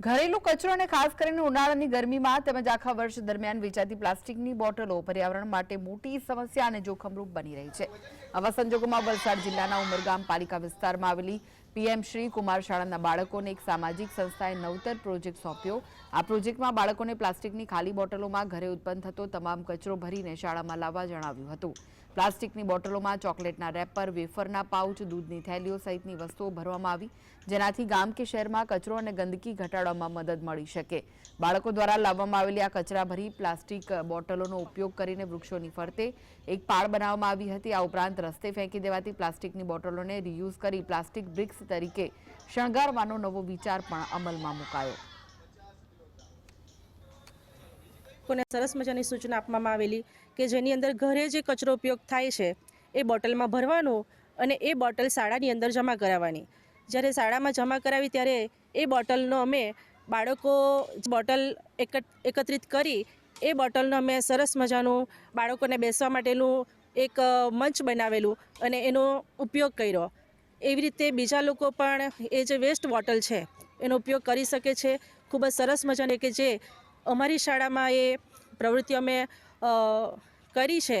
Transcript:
ઘરેલું કચરો અને ખાસ કરીને ઉનાળાની ગરમીમાં તેમજ આખા વર્ષ દરમિયાન વેચાતી પ્લાસ્ટિકની બોટલો પર્યાવરણ માટે મોટી સમસ્યા અને જોખમરૂપ બની રહી છે. આવા સંજોગોમાં વલસાડ જિલ્લાના ઉમરગામ પાલિકા વિસ્તારમાં આવેલી પીએમ શ્રી કુમાર શાળાના બાળકોને એક સામાજિક સંસ્થાએ નવતર પ્રોજેક્ટ સોંપ્યો. આ પ્રોજેક્ટમાં બાળકોને પ્લાસ્ટિકની ખાલી બોટલોમાં ઘરે ઉત્પન્ન થતો તમામ કચરો ભરીને શાળામાં લાવવા જણાવ્યું હતું. પ્લાસ્ટિકની બોટલોમાં ચોકલેટના રેપર, વેફરના પાઉચ, દૂધની થેલીઓ સહિતની વસ્તુઓ ભરવામાં આવી, જેનાથી ગામ કે શહેરમાં કચરો અને ગંદકી ઘટાડવામાં મદદ મળી શકે. બાળકો દ્વારા લાવવામાં આવેલી આ કચરા ભરી પ્લાસ્ટિક બોટલોનો ઉપયોગ કરીને વૃક્ષોની ફરતે એક પાળ બનાવવામાં આવી હતી. આ ઉપરાંત રસ્તે ફેંકી દેવાતી પ્લાસ્ટિકની બોટલોને રિયુઝ કરી પ્લાસ્ટિક બ્રિક્સ તરીકે શણગારવાનો નવો વિચાર પણ અમલમાં મુકાયો. લોકોને સરસ મજાની સૂચના આપવામાં આવેલી કે જેની અંદર ઘરે જે કચરો ઉપયોગ થાય છે, એ બોટલમાં ભરવાનો અને એ બોટલ શાળાની અંદર જમા કરાવવાની. જ્યારે શાળામાં જમા કરાવી ત્યારે એ બોટલનો અમે બાળકો બોટલ એકત્રિત કરી, એ બોટલનો અમે સરસ મજાનું બાળકોને બેસવા માટેનું એક મંચ બનાવેલું અને એનો ઉપયોગ કર્યો. એવી રીતે બીજા લોકો પણ એ જે વેસ્ટ બોટલ છે, એનો ઉપયોગ કરી શકે છે. ખૂબ જ સરસ મજાને કે જે અમારી શાળામાં એ પ્રવૃત્તિ અમે કરી છે.